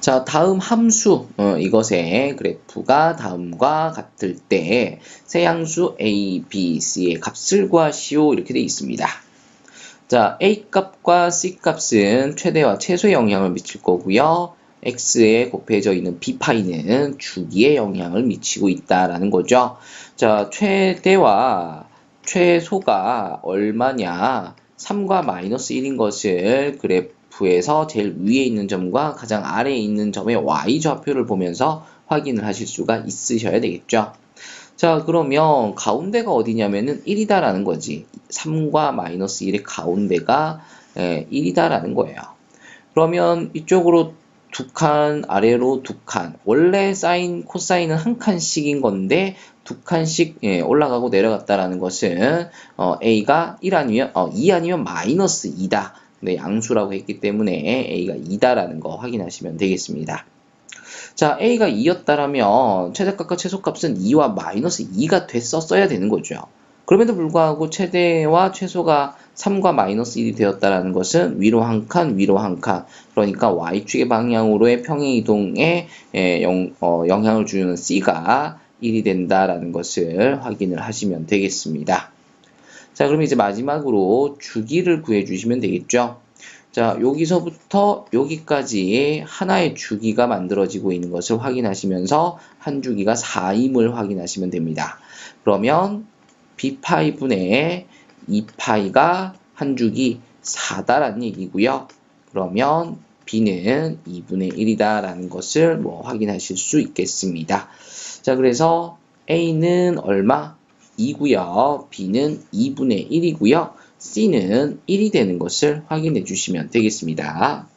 자, 다음 함수, 어, 이것의 그래프가 다음과 같을 때, 세 양수 A, B, C의 값을 구하시오. 이렇게 되어 있습니다. 자, A 값과 C 값은 최대와 최소의 영향을 미칠 거고요. X에 곱해져 있는 B파이는 주기에 영향을 미치고 있다라는 거죠. 자, 최대와 최소가 얼마냐? 3과 마이너스 1인 것을 그래프 에서 제일 위에 있는 점과 가장 아래에 있는 점의 y 좌표를 보면서 확인을 하실 수가 있으셔야 되겠죠. 자, 그러면 가운데가 어디냐면은 1이다라는 거지. 3과 마이너스 1의 가운데가 1이다라는 거예요. 그러면 이쪽으로 두 칸, 아래로 두 칸. 원래 사인, 코사인은 한 칸씩인 건데 두 칸씩 예, 올라가고 내려갔다라는 것은 어, A가 1 아니면 어, 2 아니면 마이너스 2다. 네, 양수라고 했기 때문에 A가 2다라는 거 확인하시면 되겠습니다. 자, A가 2였다라면 최대값과 최소값은 2와 마이너스 2가 됐었어야 되는 거죠. 그럼에도 불구하고 최대와 최소가 3과 마이너스 1이 되었다라는 것은 위로 한 칸, 위로 한 칸. 그러니까 y축의 방향으로의 평행 이동에 영, 어, 영향을 주는 C가 1이 된다라는 것을 확인을 하시면 되겠습니다. 자, 그럼 이제 마지막으로 주기를 구해 주시면 되겠죠. 자, 여기서부터 여기까지 하나의 주기가 만들어지고 있는 것을 확인하시면서 한 주기가 4임을 확인하시면 됩니다. 그러면 b파이분의 2파이가 한 주기 4다라는 얘기고요. 그러면 b는 2분의 1이다라는 것을 뭐 확인하실 수 있겠습니다. 자, 그래서 a는 얼마? 2고요. b는 2분의 1이고요. c는 1이 되는 것을 확인해 주시면 되겠습니다.